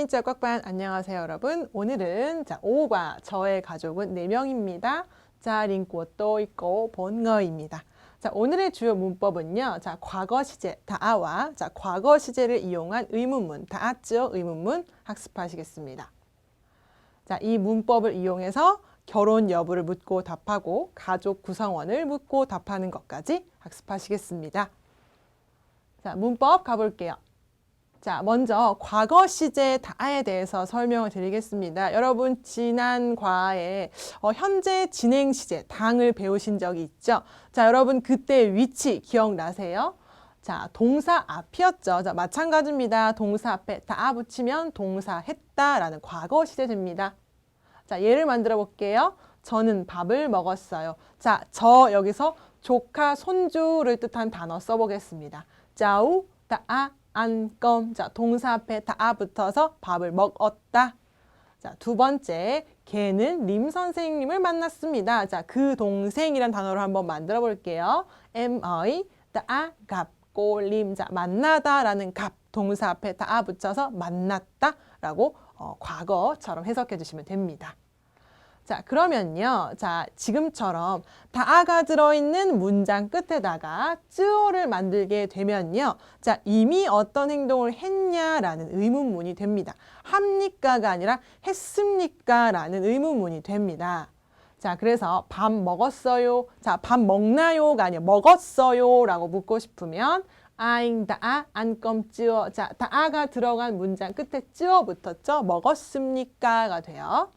진짜 꽉반. 안녕하세요 여러분. 오늘은 자 오과 저의 가족은 네명입니다. 자 링꼬 또 있고 본거입니다. 자 오늘의 주요 문법은요. 자 과거 시제 다아와. 자 과거 시제를 이용한 의문문 다아쯔어 의문문 학습하시겠습니다. 자이 문법을 이용해서 결혼 여부를 묻고 답하고 가족 구성원을 묻고 답하는 것까지 학습하시겠습니다. 자 문법 가볼게요 자, 먼저 과거 시제 다에 대해서 설명을 드리겠습니다. 여러분 지난 과에 어, 현재 진행 시제 당을 배우신 적이 있죠? 자, 여러분 그때 위치 기억나세요? 자, 동사 앞이었죠. 자, 마찬가지입니다. 동사 앞에 다 붙이면 동사 했다라는 과거 시제 됩니다. 자, 예를 만들어 볼게요. 저는 밥을 먹었어요. 자, 저 여기서 조카, 손주를 뜻한 단어 써보겠습니다. 짜우, 다아, 안껌. 자, 동사 앞에 다 붙어서 밥을 먹었다. 자, 두 번째, 걔는 림 선생님을 만났습니다. 자, 그 동생이란 단어를 한번 만들어 볼게요. MI, 다, 갑, 꼴림. 자, 만나다라는 갑, 동사 앞에 다 붙여서 만났다라고 어, 과거처럼 해석해 주시면 됩니다. 자, 그러면요. 자, 지금처럼 다가 들어있는 문장 끝에다가 쯔어를 만들게 되면요. 자, 이미 어떤 행동을 했냐라는 의문문이 됩니다. 합니까가 아니라 했습니까? 라는 의문문이 됩니다. 자, 그래서 밥 먹었어요. 자, 밥 먹나요가 아니라 먹었어요. 라고 묻고 싶으면 아잉 다아 안껌 쯔어. 자, 다아가 들어간 문장 끝에 쯔어 붙었죠? 먹었습니까가 돼요.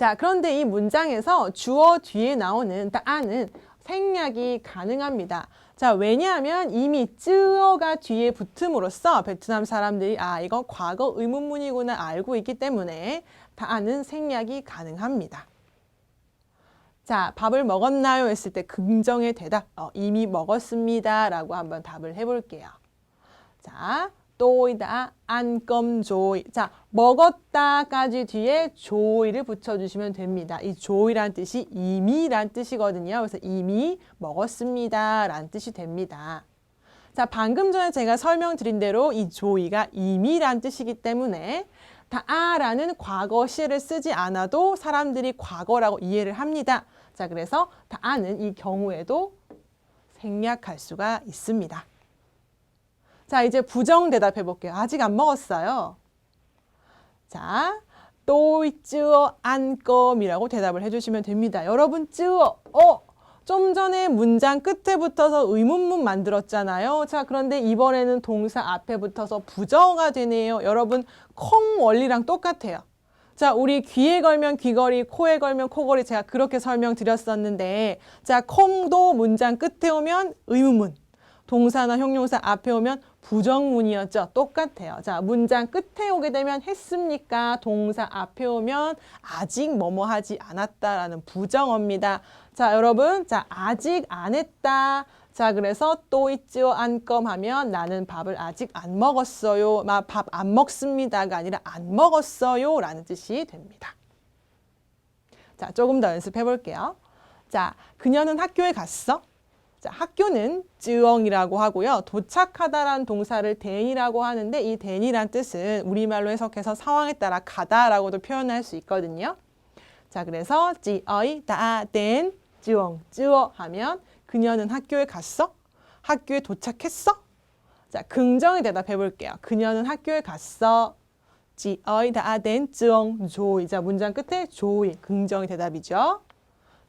자, 그런데 이 문장에서 주어 뒤에 나오는 따는 생략이 가능합니다. 자, 왜냐하면 이미 쯔어가 뒤에 붙음으로써 베트남 사람들이 아, 이건 과거 의문문이구나 알고 있기 때문에 다는 생략이 가능합니다. 자, 밥을 먹었나요? 했을 때 긍정의 대답, 어, 이미 먹었습니다. 라고 한번 답을 해볼게요. 자, 또이다 안껌 조이. 자, 먹었다까지 뒤에 조이를 붙여주시면 됩니다. 이 조이란 뜻이 이미란 뜻이거든요. 그래서 이미 먹었습니다. 란 뜻이 됩니다. 자, 방금 전에 제가 설명드린 대로 이 조이가 이미란 뜻이기 때문에 다아라는 과거 시를 쓰지 않아도 사람들이 과거라고 이해를 합니다. 자, 그래서 다아는 이 경우에도 생략할 수가 있습니다. 자, 이제 부정 대답해 볼게요. 아직 안 먹었어요. 자, 또이 쯔어 안껌이라고 대답을 해주시면 됩니다. 여러분 쯔어, 어, 좀 전에 문장 끝에 붙어서 의문문 만들었잖아요. 자, 그런데 이번에는 동사 앞에 붙어서 부정어가 되네요. 여러분 콩 원리랑 똑같아요. 자, 우리 귀에 걸면 귀걸이, 코에 걸면 코걸이 제가 그렇게 설명드렸었는데 자, 콩도 문장 끝에 오면 의문문. 동사나 형용사 앞에 오면 부정문이었죠. 똑같아요. 자, 문장 끝에 오게 되면 했습니까? 동사 앞에 오면 아직 뭐뭐 하지 않았다라는 부정어입니다. 자, 여러분. 자, 아직 안 했다. 자, 그래서 또 있지요 안껌 하면 나는 밥을 아직 안 먹었어요. 밥안 먹습니다가 아니라 안 먹었어요. 라는 뜻이 됩니다. 자, 조금 더 연습해 볼게요. 자, 그녀는 학교에 갔어? 자, 학교는 쯔엉이라고 하고요. 도착하다라는 동사를 댄이라고 하는데 이 댄이란 뜻은 우리말로 해석해서 상황에 따라 가다라고도 표현할 수 있거든요. 자, 그래서 찌어이 다댄 쯔엉 쯔어 하면 그녀는 학교에 갔어? 학교에 도착했어? 자, 긍정의 대답해 볼게요. 그녀는 학교에 갔어. 찌어이 다댄 쯔엉 조이. 자, 문장 끝에 조이. 긍정의 대답이죠.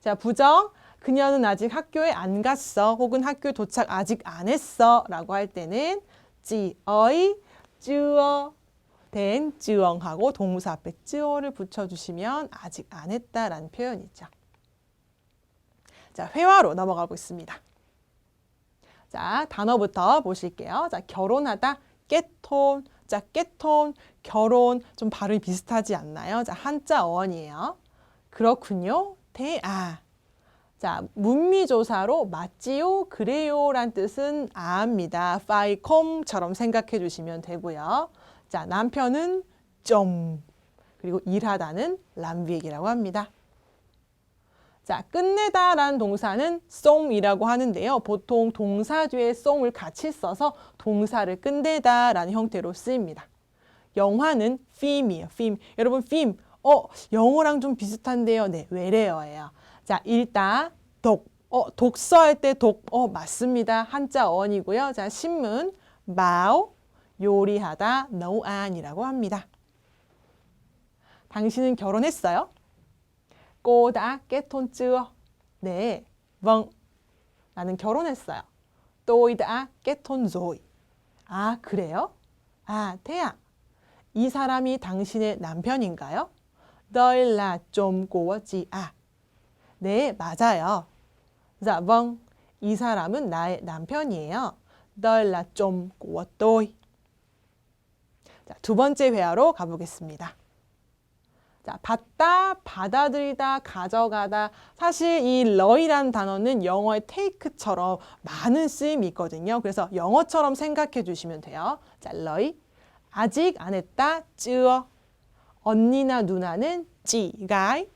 자, 부정 그녀는 아직 학교에 안 갔어. 혹은 학교 도착 아직 안 했어. 라고 할 때는 찌어이 쯔어 된 쯔엉하고 동사 앞에 쯔어를 붙여주시면 아직 안 했다라는 표현이죠. 자, 회화로 넘어가고 있습니다. 자, 단어부터 보실게요. 자, 결혼하다, 깨톤. 자, 깨톤, 결혼 좀 발음이 비슷하지 않나요? 자, 한자 어원이에요. 그렇군요. 대아. 자, 문미조사로 맞지요, 그래요 란 뜻은 아입니다. 파이콤처럼 생각해 주시면 되고요. 자, 남편은 좀 그리고 일하다는 람비액이라고 합니다. 자, 끝내다 라는 동사는 쏭이라고 하는데요. 보통 동사 뒤에 쏭을 같이 써서 동사를 끝내다 라는 형태로 쓰입니다. 영화는 film이에요. film. 여러분 film. 어, 영어랑 좀 비슷한데요. 네, 외래어예요. 자, 읽다, 독. 어, 독서할 때 독. 어, 맞습니다. 한자 어원이고요. 자, 신문, 마오, 요리하다, 너우안이라고 합니다. 당신은 결혼했어요? hôn chưa? 네, vâng. 나는 결혼했어요. hôn rồi. 아, 그래요? 아, 태야. 이 사람이 당신의 남편인가요? Chồng của chị à? 네, 맞아요. Dạ vâng. 이 사람은 나의 남편이에요. Đây là chồng. 자, 두 번째 회화로 가보겠습니다. 자, 받다, 받아들이다, 가져가다. 사실 이 러이라는 단어는 영어의 take처럼 많은 쓰임이 있거든요. 그래서 영어처럼 생각해 주시면 돼요. 자, 러이. 아직 안 했다, 쯔어. 언니나 누나는 찌가이.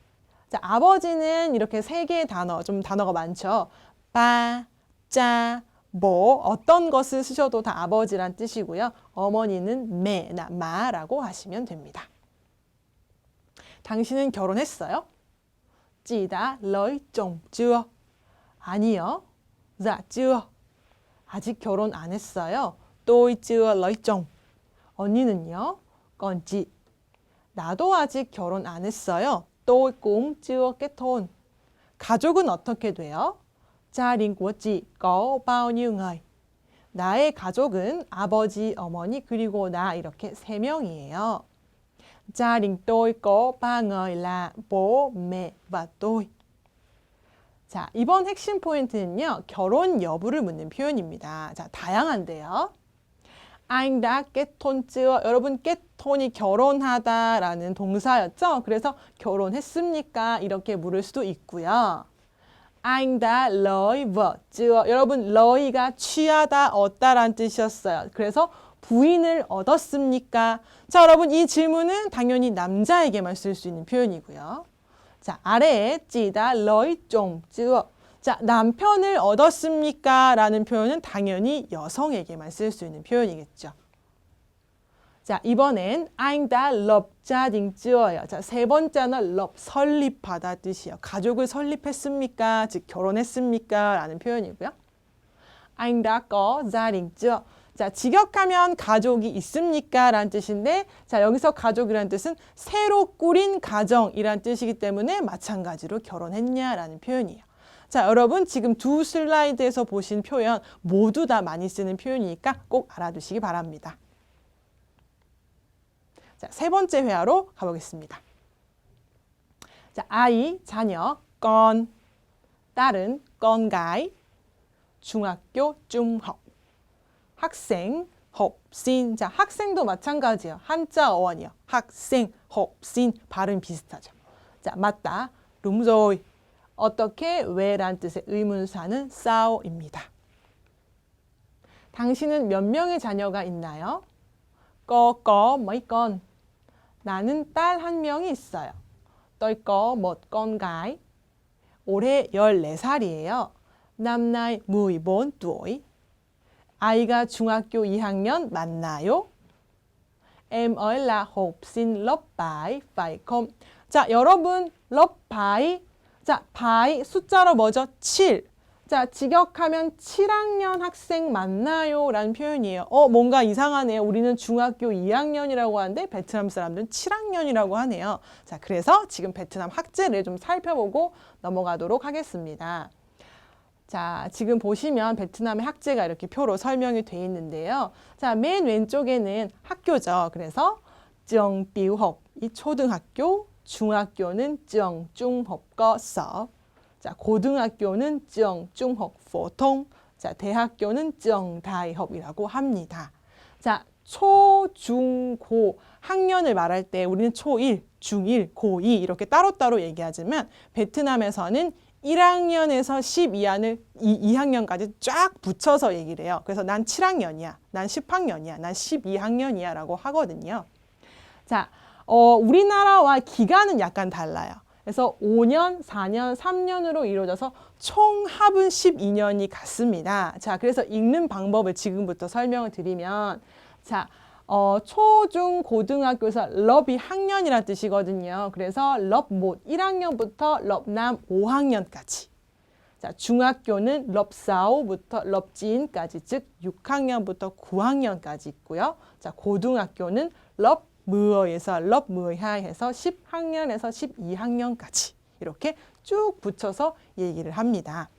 자, 아버지는 이렇게 세 개의 단어, 좀 단어가 많죠. 빠, 짜, 뭐, 어떤 것을 쓰셔도 다 아버지란 뜻이고요. 어머니는 매나 마라고 하시면 됩니다. 당신은 결혼했어요? 찌다 러이 좀 쯔어. 아니요. 자, 쯔어. 아직 결혼 안 했어요. 또이 쯔어 러이 좀. 언니는요? 건지. 나도 아직 결혼 안 했어요. 또이 꽁 쯔어 kết hôn. 가족은 어떻게 돼요? nhiêu người? 나의 가족은 아버지, 어머니 그리고 나 이렇게 세 명이에요. Là bố, mẹ và tôi. 자, 이번 핵심 포인트는요. 결혼 여부를 묻는 표현입니다. 자, 다양한데요. Hôn chưa? 여러분 kết hôn 이 결혼하다라는 동사였죠? 그래서 결혼했습니까? 이렇게 물을 수도 있고요. lấy vợ chưa? 여러분 러이가 취하다, 얻다라는 뜻이었어요. 그래서 부인을 얻었습니까? 자, 여러분 이 질문은 당연히 남자에게만 쓸 수 있는 표현이고요. 자, 아래에 찌다 러이 좀 쯔어. 자, 남편을 얻었습니까? 라는 표현은 당연히 여성에게만 쓸 수 있는 표현이겠죠. 자, 이번엔 đình chưa?요. 자, 세 번째는 lập 설립하다 뜻이에요. 가족을 설립했습니까? 즉 결혼했습니까? 라는 표현이고요. đình chưa? 자, 직역하면 가족이 있습니까? 라는 뜻인데, 자, 여기서 가족이라는 뜻은 새로 꾸린 가정이란 뜻이기 때문에 마찬가지로 결혼했냐라는 표현이에요. 자, 여러분 지금 두 슬라이드에서 보신 표현 모두 다 많이 쓰는 표현이니까 꼭 알아두시기 바랍니다. 자, 세 번째 회화로 가보겠습니다. 자, 아이, 자녀, con, 딸은 gái, 중학교, 중học, 학생, sinh. 자, 학생도 마찬가지예요. 한자 어원이요. 학생, sinh 발음 비슷하죠. 자, 맞다. rồi. 어떻게, 왜란 뜻의 의문사는 싸오입니다. 당신은 몇 명의 자녀가 있나요? mấy con. 나는 딸 한 명이 있어요. con gái. 올해 14살이에요. năm nay 14 tuổi. 아이가 중학교 2학년 맞나요? Em ấy là học sinh lớp 7, phải không? 자, 여러분, lớp 7. 자, 7 숫자로 뭐죠? 7. 자, 직역하면 7학년 학생 맞나요? 라는 표현이에요. 어, 뭔가 이상하네요. 우리는 중학교 2학년이라고 하는데 베트남 사람들은 7학년이라고 하네요. 자, 그래서 지금 베트남 학제를 좀 살펴보고 넘어가도록 하겠습니다. 자, 지금 보시면 베트남의 학제가 이렇게 표로 설명이 되어 있는데요. 자, 맨 왼쪽에는 학교죠. 그래서 정비học 이 초등학교, 중학교는 cơ sở. 자, 고등학교는 정중học phổ thông. 자, 대학교는 정 다이학이라고 합니다. 자, 초, 중, 고 학년을 말할 때 우리는 초1, 중1, 고2 이렇게 따로따로 얘기하지만 베트남에서는 1학년에서 12학년을 2학년까지 쫙 붙여서 얘기를 해요. 그래서 난 7학년이야. 난 10학년이야. 난 12학년이야 라고 하거든요. 자, 어, 우리나라와 기간은 약간 달라요. 그래서 5년, 4년, 3년으로 이루어져서 총 합은 12년이 같습니다. 자, 그래서 읽는 방법을 지금부터 설명을 드리면 자, 어, 초, 중, 고등학교에서 럽이 학년이란 뜻이거든요. 그래서 럽못 1학년부터 럽남 5학년까지. 자, 중학교는 럽사오부터 럽지인까지, 즉 6학년부터 9학년까지 있고요. 자, 고등학교는 럽 무어에서 럽무하에서 10학년에서 12학년까지 이렇게 쭉 붙여서 얘기를 합니다.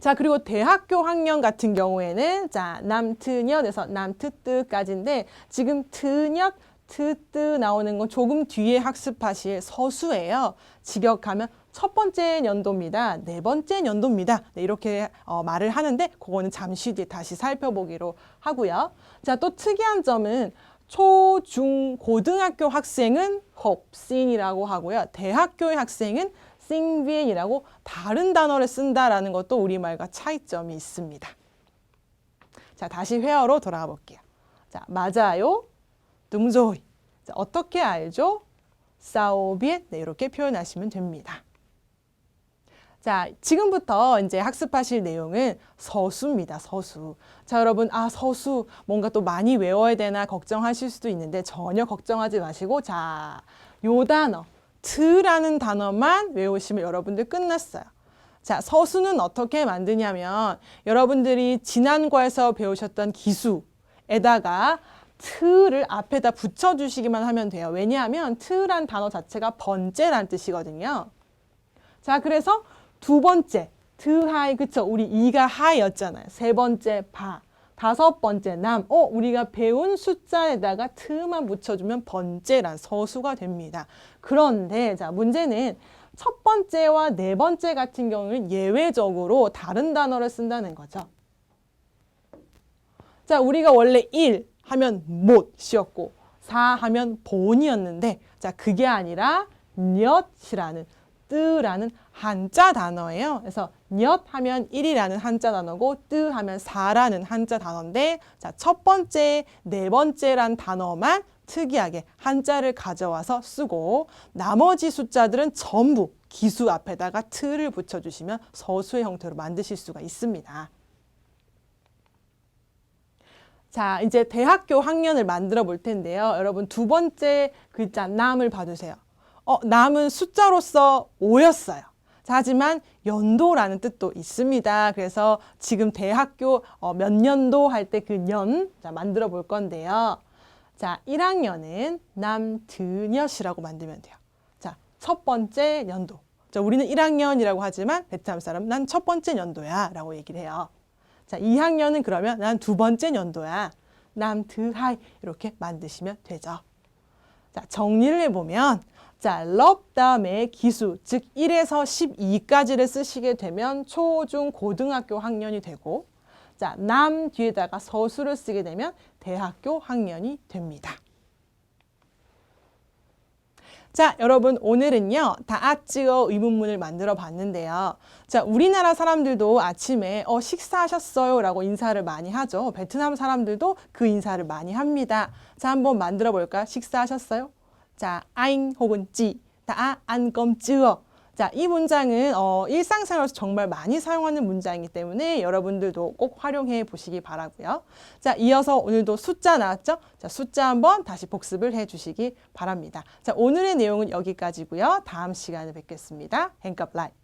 자, 그리고 대학교 학년 같은 경우에는 자, 남트녀에서 남트뜨까지인데 지금 트녀 트뜨 나오는 건 조금 뒤에 학습하실 서수예요. 직역하면 첫 번째 연도입니다. 네 번째 연도입니다. 네, 이렇게 어, 말을 하는데 그거는 잠시 뒤에 다시 살펴보기로 하고요. 자, 또 특이한 점은 초, 중, 고등학교 학생은 홉신이라고 하고요. 대학교의 학생은 싱비엔이라고 다른 단어를 쓴다라는 것도 우리말과 차이점이 있습니다. 자, 다시 회어로 돌아가 볼게요. 자, 맞아요. 둥조이. 자, 어떻게 알죠? 사오비엔. 네, 이렇게 표현하시면 됩니다. 자, 지금부터 이제 학습하실 내용은 서수입니다. 서수. 자, 여러분, 아, 서수 뭔가 또 많이 외워야 되나 걱정하실 수도 있는데 전혀 걱정하지 마시고 자, 요 단어 트라는 단어만 외우시면 여러분들 끝났어요. 자, 서수는 어떻게 만드냐면 여러분들이 지난 과에서 배우셨던 기수에다가 트를 앞에다 붙여주시기만 하면 돼요. 왜냐하면 트란 단어 자체가 번째란 뜻이거든요. 자, 그래서 두 번째 트하이 그쵸? 우리 이가 하이였잖아요. 세 번째 바, 다섯 번째 남. 어, 우리가 배운 숫자에다가 트만 붙여주면 번째란 서수가 됩니다. 그런데 자 문제는 첫 번째와 네 번째 같은 경우는 예외적으로 다른 단어를 쓴다는 거죠. 자, 우리가 원래 1 하면 못이었고 4 하면 본이었는데 자, 그게 아니라 엿이라는 뜨라는 한자 단어예요. 그래서 엿 하면 1이라는 한자 단어고 뜨 하면 4라는 한자 단어인데 자, 첫 번째, 네 번째란 단어만 특이하게 한자를 가져와서 쓰고 나머지 숫자들은 전부 기수 앞에다가 트를 붙여주시면 서수의 형태로 만드실 수가 있습니다. 자, 이제 대학교 학년을 만들어 볼 텐데요. 여러분 두 번째 글자 남을 봐주세요. 어, 남은 숫자로서 5였어요. 자, 하지만 연도라는 뜻도 있습니다. 그래서 지금 대학교 어, 몇 년도 할 때 그년 만들어 볼 건데요. 자, 1학년은 남드녀시라고 만들면 돼요. 자, 첫 번째 연도. 자, 우리는 1학년이라고 하지만 베트남 사람 난 첫 번째 연도야 라고 얘기를 해요. 자, 2학년은 그러면 난 두 번째 연도야. 남드하이 이렇게 만드시면 되죠. 자, 정리를 해보면 자, 럽 다음에 기수, 즉 1에서 12까지를 쓰시게 되면 초, 중, 고등학교 학년이 되고 자, 남 뒤에다가 서수를 쓰게 되면 대학교 학년이 됩니다. 자, 여러분 오늘은요. 다아찌어 의문문을 만들어 봤는데요. 자, 우리나라 사람들도 아침에 어 식사하셨어요 라고 인사를 많이 하죠. 베트남 사람들도 그 인사를 많이 합니다. 자, 한번 만들어 볼까? 식사하셨어요? 자, 아잉 혹은 찌, 다 안검 찌어. 자, 이 문장은 어, 일상생활에서 정말 많이 사용하는 문장이기 때문에 여러분들도 꼭 활용해 보시기 바라고요. 자, 이어서 오늘도 숫자 나왔죠? 자, 숫자 한번 다시 복습을 해 주시기 바랍니다. 자, 오늘의 내용은 여기까지고요. 다음 시간에 뵙겠습니다. 행컵 라이.